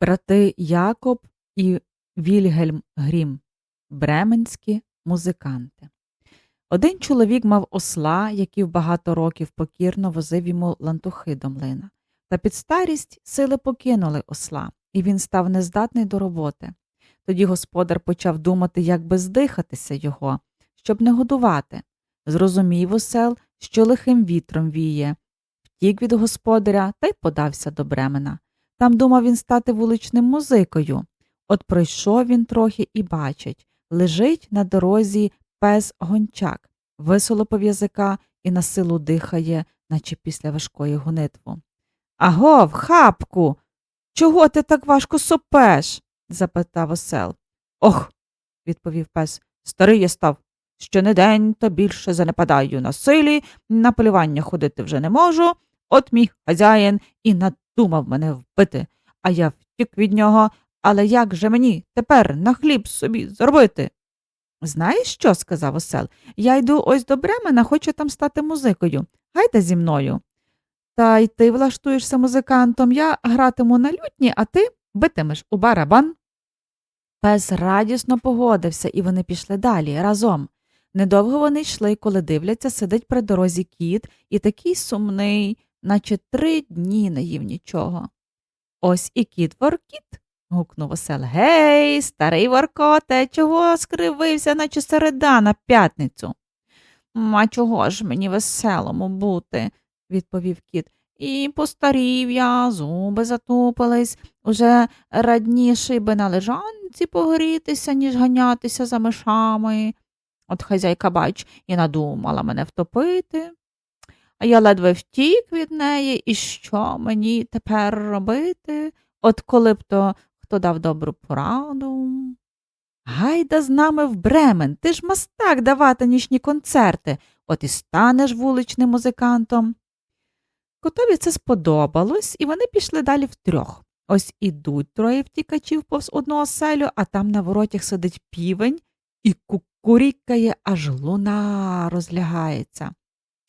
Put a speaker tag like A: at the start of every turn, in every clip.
A: Брати Якоб і Вільгельм Грім бременські музиканти. Один чоловік мав осла, який в багато років покірно возив йому лантухи до млина. Та під старість сили покинули осла, і він став нездатний до роботи. Тоді господар почав думати, як би здихатися його, щоб не годувати. Зрозумів осел, що лихим вітром віє, втік від господаря та й подався до Бремена. Там думав він стати вуличним музикою. От пройшов він трохи і бачить лежить на дорозі пес гончак, висолопив язика і на силу дихає, наче після важкої гонитву. Агов, хапку, чого ти так важко сопеш? запитав осел. Ох, відповів пес, старий я став. Що не день, то більше занепадаю на силі, на полювання ходити вже не можу. От мій хазяїн і надумав мене вбити, а я втік від нього, але як же мені тепер на хліб собі зробити? Знаєш що? сказав осел. Я йду ось до Бремена, хочу там стати музикою. Гайда зі мною. Та й ти влаштуєшся музикантом, я гратиму на лютні, а ти битимеш у барабан. Пес радісно погодився, і вони пішли далі разом. Недовго вони йшли, коли дивляться, сидить при дорозі кіт і такий сумний, наче три дні не їв нічого. Ось і кіт воркіт. гукнув осел. Гей, старий воркоте, чого скривився, наче середа на п'ятницю? А чого ж мені веселому бути, відповів кіт. І постарів я, зуби затупились, уже радніше би на лежанці погрітися, ніж ганятися за мишами. От хазяйка, бач, і надумала мене втопити. А я ледве втік від неї, і що мені тепер робити? От коли б то хто дав добру пораду. Гайда з нами в Бремен, ти ж мастак давати нічні концерти, от і станеш вуличним музикантом. Котові це сподобалось, і вони пішли далі втрьох. Ось ідуть троє втікачів повз одного селю, а там на воротях сидить півень і кукурікає, аж луна розлягається.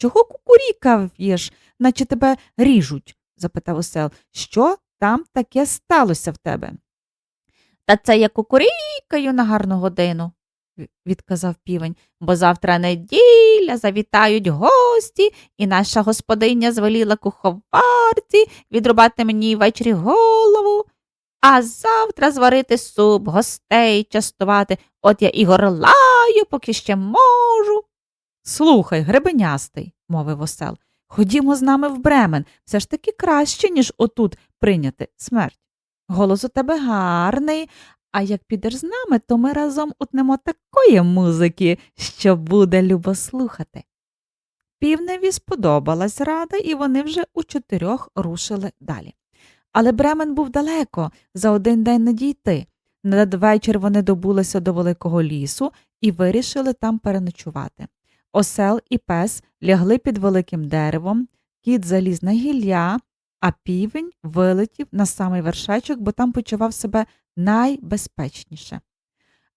A: Чого кукурікаєш, наче тебе ріжуть? запитав осел. Що там таке сталося в тебе? Та це я кукурікаю на гарну годину, відказав півень, бо завтра неділя завітають гості, і наша господиня звеліла куховарці відрубати мені ввечері голову, а завтра зварити суп, гостей частувати, от я і горлаю, поки ще можу. Слухай, гребенястий, мовив осел, ходімо з нами в Бремен, все ж таки краще, ніж отут прийняти смерть. Голос у тебе гарний, а як підеш з нами, то ми разом утнемо такої музики, що буде любо слухати. Півневі сподобалась рада, і вони вже у чотирьох рушили далі. Але Бремен був далеко, за один день не дійти. Надвечір вони добулися до великого лісу і вирішили там переночувати. Осел і пес лягли під великим деревом, кіт заліз на гілля, а півень вилетів на самий вершечок, бо там почував себе найбезпечніше.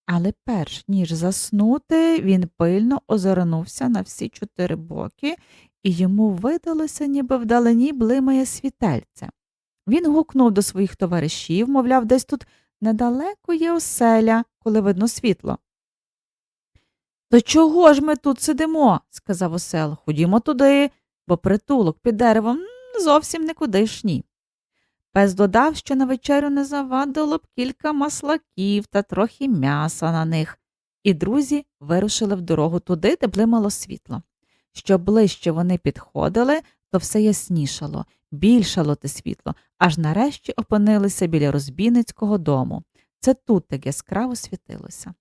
A: Але перш ніж заснути, він пильно озирнувся на всі чотири боки, і йому видалося, ніби вдалині блимає світельце. Він гукнув до своїх товаришів, мовляв, десь тут недалеко є оселя, коли видно світло. То чого ж ми тут сидимо? сказав осел. Ходімо туди, бо притулок під деревом зовсім никудишній. Пес додав, що на вечерю не завадило б кілька маслаків та трохи м'яса на них, і друзі вирушили в дорогу туди, де блимало світло. Що ближче вони підходили, то все яснішало, більшало те світло, аж нарешті опинилися біля розбійницького дому. Це тут так яскраво світилося.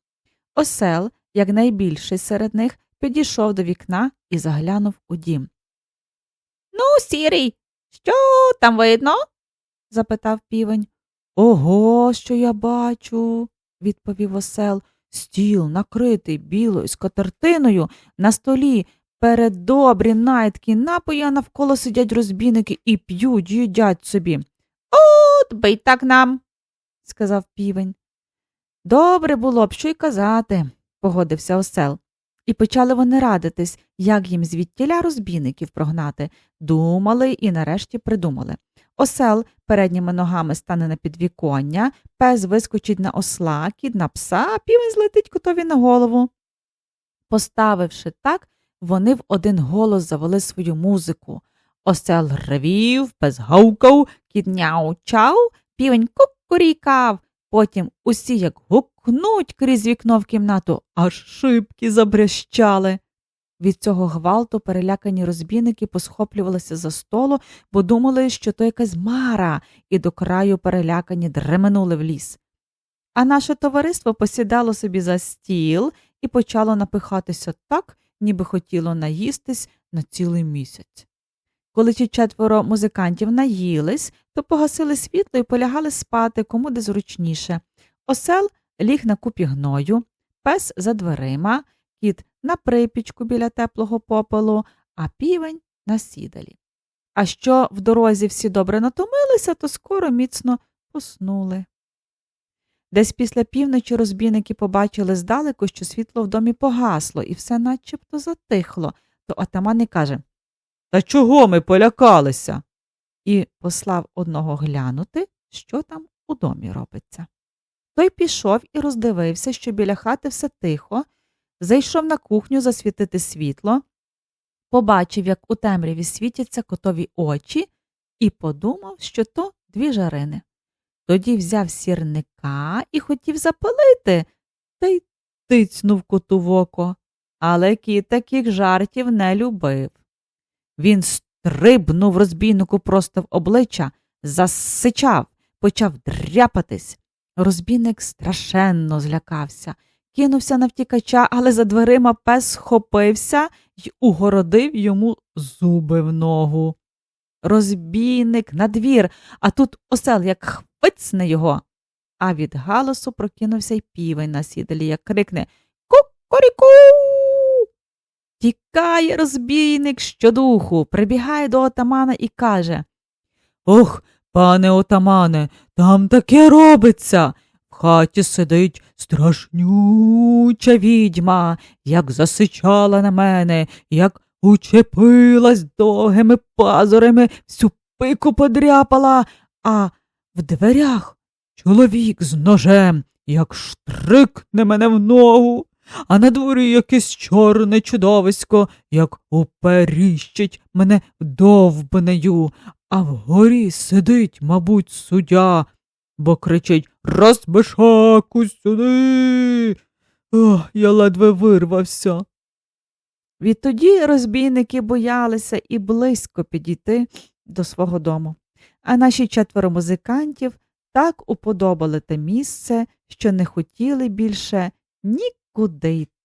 A: Осел, як найбільший серед них, підійшов до вікна і заглянув у дім. Ну, сірий, що там видно? запитав півень. Ого, що я бачу, відповів осел. Стіл накритий білою скатертиною на столі. Перед добрі найткі напої, а навколо сидять розбійники і п'ють, їдять собі. От би й так нам, сказав півень. Добре було б, що й казати, погодився осел. І почали вони радитись, як їм звідтіля розбійників прогнати. Думали і нарешті придумали. Осел передніми ногами стане на підвіконня, пес вискочить на осла, кіт на пса, а півень злетить котові на голову. Поставивши так, вони в один голос завели свою музику. Осел ревів, пес гавкав, кіт няу-чав, півень кукурікав. Потім усі як гукнуть крізь вікно в кімнату, аж шибки забрящали. Від цього гвалту перелякані розбійники посхоплювалися за столу, бо думали, що то якась мара, і до краю перелякані дременули в ліс. А наше товариство посідало собі за стіл і почало напихатися так, ніби хотіло наїстись на цілий місяць. Коли ті четверо музикантів наїлись, то погасили світло і полягали спати, кому де зручніше. Осел ліг на купі гною, пес за дверима, кіт на припічку біля теплого попелу, а півень на сідалі. А що в дорозі всі добре натомилися, то скоро міцно поснули. Десь після півночі розбійники побачили здалеку, що світло в домі погасло, і все начебто затихло, то отаман і каже Та чого ми полякалися? І послав одного глянути, що там у домі робиться. Той пішов і роздивився, що біля хати все тихо, зайшов на кухню засвітити світло, побачив, як у темряві світяться котові очі, і подумав, що то дві жарини. Тоді взяв сірника і хотів запалити, та й тицнув коту в око. Але кіт таких жартів не любив. Він стрибнув розбійнику просто в обличчя, засичав, почав дряпатись. Розбійник страшенно злякався, кинувся на втікача, але за дверима пес схопився й угородив йому зуби в ногу. Розбійник на двір, а тут осел як хвицне його. А від галасу прокинувся й півень на сідалі, як крикне Кукуріку. Тікає розбійник щодуху, прибігає до отамана і каже Ох, пане отамане, там таке робиться. В хаті сидить страшнюча відьма, як засичала на мене, як учепилась довгими пазурами, всю пику подряпала, а в дверях чоловік з ножем, як штрикне мене в ногу, а на дворі якесь чорне чудовисько, як уперіщить мене довбнею, а вгорі сидить, мабуть, суддя, бо кричить Розбишаку сюди. Ох, я ледве вирвався. Відтоді розбійники боялися і близько підійти до свого дому. А наші четверо музикантів так уподобали те місце, що не хотіли більше нікуди йти.